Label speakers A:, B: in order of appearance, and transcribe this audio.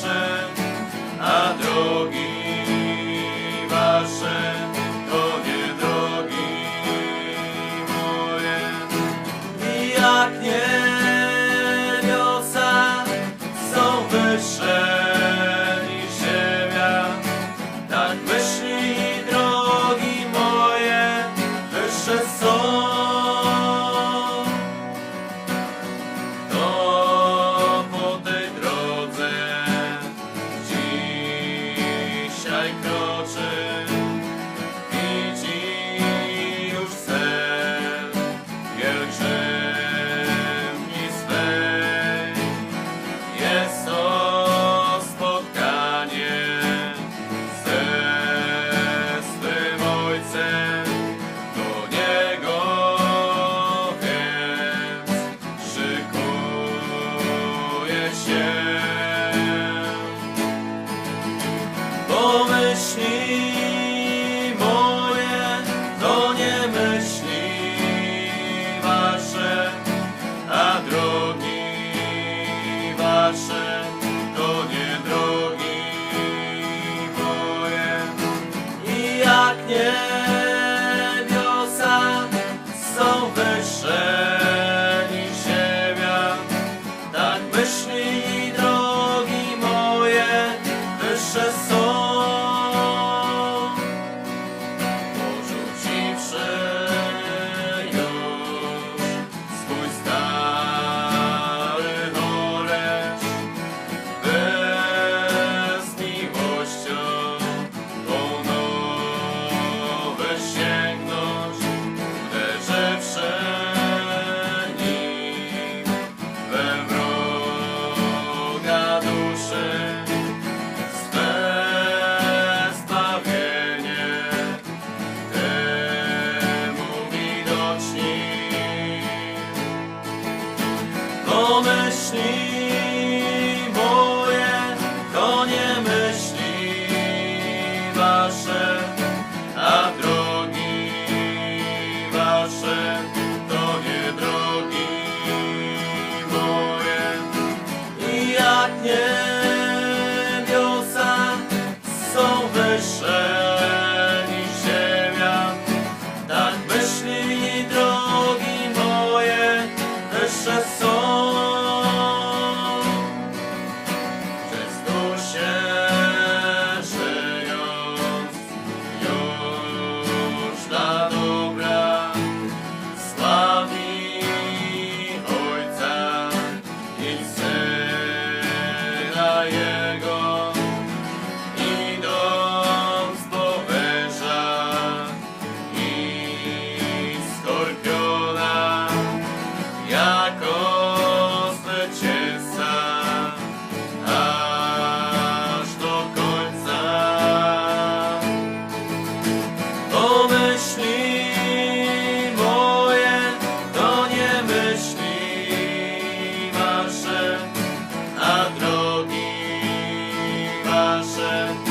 A: wasze, a drogi wasze. blessed. kto nie myśli wasze, a drogi wasze to nie drogi moje. I jak nie graça.